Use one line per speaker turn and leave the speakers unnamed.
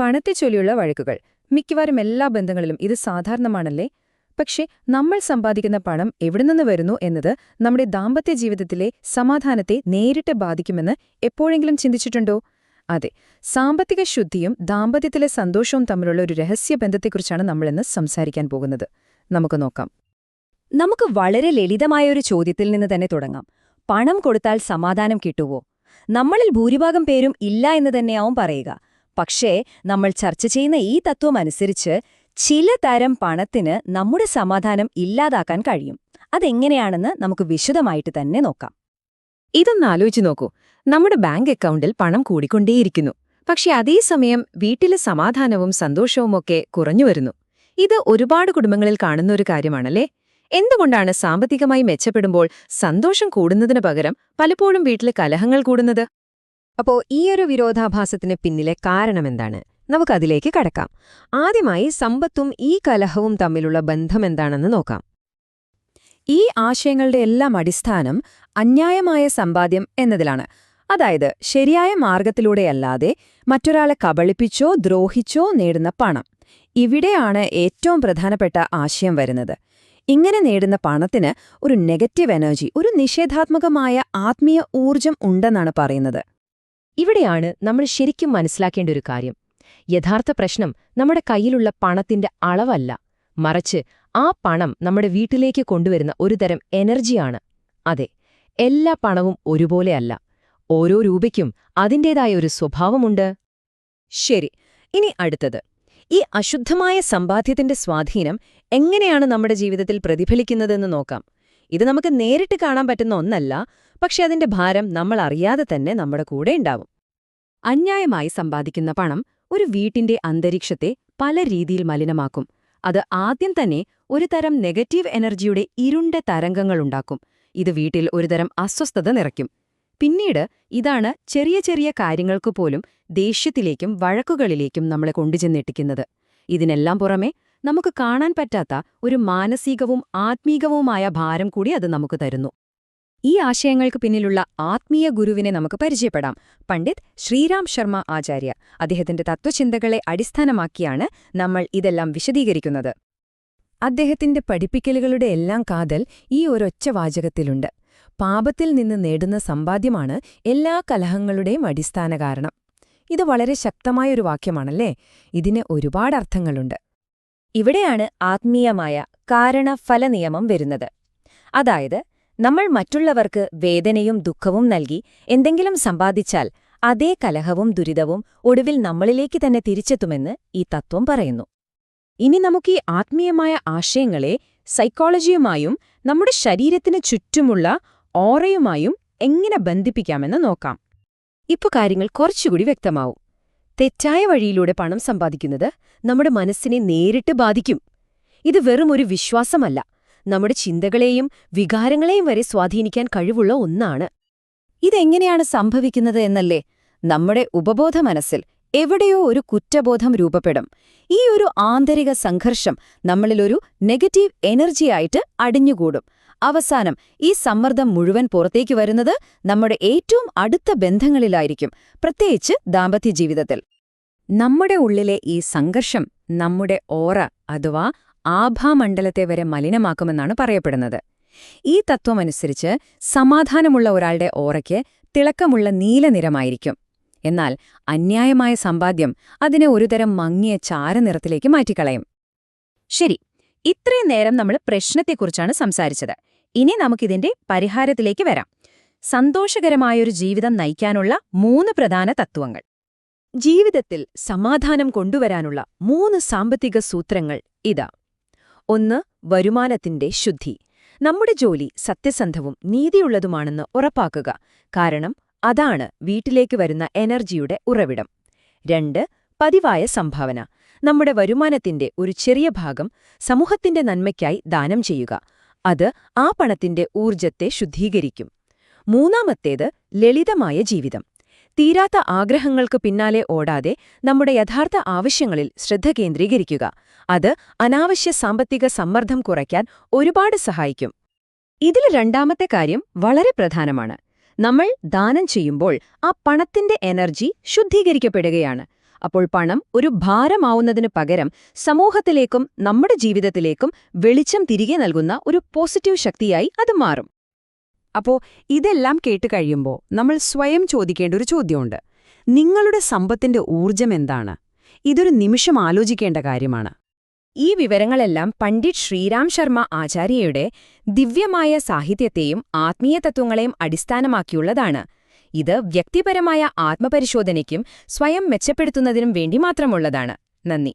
പണത്തെ ചൊല്ലിയുള്ള വഴക്കുകൾ. മിക്കവാറും എല്ലാ ബന്ധങ്ങളിലും ഇത് സാധാരണമാണല്ലേ? പക്ഷേ നമ്മൾ സമ്പാദിക്കുന്ന പണം എവിടെ നിന്ന് വരുന്നു എന്നത് നമ്മുടെ ദാമ്പത്യ ജീവിതത്തിലെ സമാധാനത്തെ നേരിട്ട് ബാധിക്കുമെന്ന് എപ്പോഴെങ്കിലും ചിന്തിച്ചിട്ടുണ്ടോ? അതെ സാമ്പത്തിക ശുദ്ധിയും ദാമ്പത്യത്തിലെ സന്തോഷവും തമ്മിലുള്ള ഒരു രഹസ്യ ബന്ധത്തെക്കുറിച്ചാണ് നമ്മളിന്ന് സംസാരിക്കാൻ പോകുന്നത്. നമുക്ക് നോക്കാം.
നമുക്ക് വളരെ ലളിതമായ ഒരു ചോദ്യത്തിൽ നിന്ന് തന്നെ തുടങ്ങാം. പണം കൊടുത്താൽ സമാധാനം കിട്ടുവോ? നമ്മളിൽ ഭൂരിഭാഗം പേരും ഇല്ല എന്ന് തന്നെയാവും പറയുക. പക്ഷേ നമ്മൾ ചർച്ച ചെയ്യുന്ന ഈ തത്വം അനുസരിച്ച് ചില തരം പണത്തിന് നമ്മുടെ സമാധാനം ഇല്ലാതാക്കാൻ കഴിയും. അതെങ്ങനെയാണെന്ന് നമുക്ക് വിശദമായിട്ട് തന്നെ നോക്കാം.
ഇതൊന്ന് ആലോചിച്ചു നോക്കൂ. നമ്മുടെ ബാങ്ക് അക്കൗണ്ടിൽ പണം കൂടിക്കൊണ്ടേയിരിക്കുന്നു. പക്ഷെ അതേസമയം വീട്ടിലെ സമാധാനവും സന്തോഷവുമൊക്കെ കുറഞ്ഞു വരുന്നു. ഇത് ഒരുപാട് കുടുംബങ്ങളിൽ കാണുന്ന ഒരു കാര്യമാണല്ലേ? എന്തുകൊണ്ടാണ് സാമ്പത്തികമായി മെച്ചപ്പെടുമ്പോൾ സന്തോഷം കൂടുന്നതിന് പകരം പലപ്പോഴും വീട്ടിലെ കലഹങ്ങൾ കൂടുന്നത്?
അപ്പോ ഈയൊരു വിരോധാഭാസത്തിന് പിന്നിലെ കാരണമെന്താണ് നമുക്കതിലേക്ക് കടക്കാം. ആദ്യമായി സമ്പത്തും ഈ കലഹവും തമ്മിലുള്ള ബന്ധമെന്താണെന്ന് നോക്കാം.
ഈ ആശയങ്ങളുടെ എല്ലാം അടിസ്ഥാനം അന്യായമായ സമ്പാദ്യം എന്നതിലാണ്. അതായത് ശരിയായ മാർഗത്തിലൂടെയല്ലാതെ മറ്റൊരാളെ കബളിപ്പിച്ചോ ദ്രോഹിച്ചോ നേടുന്ന പണം. ഇവിടെയാണ് ഏറ്റവും പ്രധാനപ്പെട്ട ആശയം വരുന്നത്. ഇങ്ങനെ നേടുന്ന പണത്തിന് ഒരു നെഗറ്റീവ് എനർജി ഒരു നിഷേധാത്മകമായ ആത്മീയ ഊർജം ഉണ്ടെന്നാണ് പറയുന്നത്.
ഇവിടെയാണ് നമ്മൾ ശരിക്കും മനസ്സിലാക്കേണ്ട ഒരു കാര്യം. യഥാർത്ഥ പ്രശ്നം നമ്മുടെ കയ്യിലുള്ള പണത്തിന്റെ അളവല്ല. മറിച്ച് ആ പണം നമ്മുടെ വീട്ടിലേക്ക് കൊണ്ടുവരുന്ന ഒരുതരം എനർജിയാണ് അതെ എല്ലാ പണവും ഒരുപോലെയല്ല ഓരോ രൂപയ്ക്കും അതിന്റേതായ ഒരു സ്വഭാവമുണ്ട്.
ശരി ഇനി അടുത്തത്. ഈ അശുദ്ധമായ സമ്പാദ്യത്തിന്റെ സ്വാധീനം എങ്ങനെയാണ് നമ്മുടെ ജീവിതത്തിൽ പ്രതിഫലിക്കുന്നതെന്ന് നോക്കാം. ഇത് നമുക്ക് നേരിട്ട് കാണാൻ പറ്റുന്ന ഒന്നല്ല പക്ഷെ അതിന്റെ ഭാരം നമ്മൾ അറിയാതെ തന്നെ നമ്മുടെ കൂടെ ഉണ്ടാവും. അന്യായമായി സമ്പാദിക്കുന്ന പണം ഒരു വീട്ടിന്റെ അന്തരീക്ഷത്തെ പല രീതിയിൽ മലിനമാക്കും. അത് ആദ്യം തന്നെ ഒരു തരം നെഗറ്റീവ് എനർജിയുടെ ഇരുണ്ട തരംഗങ്ങളുണ്ടാക്കും ഇത് വീട്ടിൽ ഒരുതരം അസ്വസ്ഥത നിറയ്ക്കും. പിന്നീട് ഇതാണ് ചെറിയ ചെറിയ കാര്യങ്ങൾക്കു പോലും ദേഷ്യത്തിലേക്കും വഴക്കുകളിലേക്കും നമ്മളെ കൊണ്ടുചെന്നിട്ടിക്കുന്നത് ഇതിനെല്ലാം പുറമെ നമുക്ക് കാണാൻ പറ്റാത്ത ഒരു മാനസികവും ആത്മീകവുമായ ഭാരം കൂടി അത് നമുക്ക് തരുന്നു. ഈ ആശയങ്ങൾക്ക് പിന്നിലുള്ള ആത്മീയ ഗുരുവിനെ നമുക്ക് പരിചയപ്പെടാം. പണ്ഡിറ്റ് ശ്രീരാം ശർമ്മ ആചാര്യ. അദ്ദേഹത്തിന്റെ തത്വചിന്തകളെ അടിസ്ഥാനമാക്കിയാണ് നമ്മൾ ഇതെല്ലാം വിശദീകരിക്കുന്നത്. അദ്ദേഹത്തിന്റെ പഠിപ്പിക്കലുകളുടെ എല്ലാം കാതൽ ഈ ഒരൊറ്റ വാചകത്തിലുണ്ട്. പാപത്തിൽ നിന്ന് നേടുന്ന സമ്പാദ്യമാണ് എല്ലാ കലഹങ്ങളുടെയും അടിസ്ഥാന കാരണം. ഇത് വളരെ ശക്തമായൊരു വാക്യമാണല്ലേ? ഇതിന് ഒരുപാട് അർത്ഥങ്ങളുണ്ട്.
ഇവിടെയാണ് ആത്മീയമായ കാരണ കാരണഫലനിയമം വരുന്നത്. അതായത് നമ്മൾ മറ്റുള്ളവർക്ക് വേദനയും ദുഃഖവും നൽകി എന്തെങ്കിലും സമ്പാദിച്ചാൽ അതേ കലഹവും ദുരിതവും ഒടുവിൽ നമ്മളിലേക്ക് തന്നെ തിരിച്ചെത്തുമെന്ന് ഈ തത്വം പറയുന്നു. ഇനി നമുക്ക് ഈ ആത്മീയമായ ആശയങ്ങളെ സൈക്കോളജിയുമായും നമ്മുടെ ശരീരത്തിന് ചുറ്റുമുള്ള ഓറയുമായും എങ്ങനെ ബന്ധിപ്പിക്കാമെന്ന് നോക്കാം. ഇപ്പൊ കാര്യങ്ങൾ കുറച്ചുകൂടി വ്യക്തമാവും. തെറ്റായ വഴിയിലൂടെ പണം സമ്പാദിക്കുന്നത് നമ്മുടെ മനസ്സിനെ നേരിട്ട് ബാധിക്കും. ഇത് വെറും ഒരു വിശ്വാസമല്ല. നമ്മുടെ ചിന്തകളെയും വികാരങ്ങളെയും വരെ സ്വാധീനിക്കാൻ കഴിവുള്ള ഒന്നാണ്. ഇതെങ്ങനെയാണ് സംഭവിക്കുന്നത് എന്നല്ലേ നമ്മുടെ ഉപബോധ മനസ്സിൽ എവിടെയോ ഒരു കുറ്റബോധം രൂപപ്പെടും. ഈ ഒരു ആന്തരിക സംഘർഷം നമ്മളിലൊരു നെഗറ്റീവ് എനർജിയായിട്ട് അടിഞ്ഞുകൂടും. അവസാനം ഈ സമ്മർദ്ദം മുഴുവൻ പുറത്തേക്ക് വരുന്നത് നമ്മുടെ ഏറ്റവും അടുത്ത ബന്ധങ്ങളിലായിരിക്കും പ്രത്യേകിച്ച് ദാമ്പത്യ ജീവിതത്തിൽ. നമ്മുടെ ഉള്ളിലെ ഈ സംഘർഷം നമ്മുടെ ഓറ അഥവാ ആഭാമണ്ഡലത്തെ വരെ മലിനമാക്കുമെന്നാണ് പറയപ്പെടുന്നത്. ഈ തത്വമനുസരിച്ച് സമാധാനമുള്ള ഒരാളുടെ ഓറയ്ക്ക് തിളക്കമുള്ള നീലനിറമായിരിക്കും എന്നാൽ അന്യായമായ സമ്പാദ്യം അതിനെ ഒരുതരം മങ്ങിയ ചാരനിറത്തിലേക്ക് മാറ്റിക്കളയും. ശരി ഇത്രയും നേരം നമ്മൾ പ്രശ്നത്തെക്കുറിച്ചാണ് സംസാരിച്ചത്. ഇനി നമുക്കിതിന്റെ പരിഹാരത്തിലേക്ക് വരാം. സന്തോഷകരമായൊരു ജീവിതം നയിക്കാനുള്ള മൂന്ന് പ്രധാന തത്വങ്ങൾ. ജീവിതത്തിൽ സമാധാനം കൊണ്ടുവരാനുള്ള മൂന്ന് സാമ്പത്തിക സൂത്രങ്ങൾ ഇതാ. ഒന്ന് വരുമാനത്തിന്റെ ശുദ്ധി. നമ്മുടെ ജോലി സത്യസന്ധവും നീതിയുള്ളതുമാണെന്ന് ഉറപ്പാക്കുക. കാരണം അതാണ് വീട്ടിലേക്ക് വരുന്ന എനർജിയുടെ ഉറവിടം. രണ്ട് പതിവായ സംഭാവന. നമ്മുടെ വരുമാനത്തിന്റെ ഒരു ചെറിയ ഭാഗം സമൂഹത്തിന്റെ നന്മയ്ക്കായി ദാനം ചെയ്യുക. അത് ആ പണത്തിന്റെ ഊർജത്തെ ശുദ്ധീകരിക്കും. മൂന്നാമത്തേത് ലളിതമായ ജീവിതം. തീരാത്ത ആഗ്രഹങ്ങൾക്ക് പിന്നാലെ ഓടാതെ നമ്മുടെ യഥാർത്ഥ ആവശ്യങ്ങളിൽ ശ്രദ്ധ കേന്ദ്രീകരിക്കുക. അത് അനാവശ്യ സാമ്പത്തിക സമ്മർദ്ദം കുറയ്ക്കാൻ ഒരുപാട് സഹായിക്കും. ഇതിൽ രണ്ടാമത്തെ കാര്യം വളരെ പ്രധാനമാണ്. നമ്മൾ ദാനം ചെയ്യുമ്പോൾ ആ പണത്തിന്റെ എനർജി ശുദ്ധീകരിക്കപ്പെടുകയാണ്.
അപ്പോൾ പണം ഒരു ഭാരമാവുന്നതിന് പകരം സമൂഹത്തിലേക്കും നമ്മുടെ ജീവിതത്തിലേക്കും വെളിച്ചം തിരികെ നൽകുന്ന ഒരു പോസിറ്റീവ് ശക്തിയായി അത് മാറും.
അപ്പോ ഇതെല്ലാം കേട്ട് കഴിയുമ്പോൾ നമ്മൾ സ്വയം ചോദിക്കേണ്ട ഒരു ചോദ്യമുണ്ട്. നിങ്ങളുടെ സമ്പത്തിന്റെ ഊർജം എന്താണ്? ഇതൊരു നിമിഷം ആലോചിക്കേണ്ട കാര്യമാണ്.
ഈ വിവരങ്ങളെല്ലാം പണ്ഡിറ്റ് ശ്രീരാം ശർമ്മ ആചാര്യയുടെ ദിവ്യമായ സാഹിത്യത്തെയും ആത്മീയ തത്വങ്ങളെയും അടിസ്ഥാനമാക്കിയുള്ളതാണ്. ഇത് വ്യക്തിപരമായ ആത്മപരിശോധനയ്ക്കും സ്വയം മെച്ചപ്പെടുത്തുന്നതിനും വേണ്ടി മാത്രമുള്ളതാണ്. നന്ദി.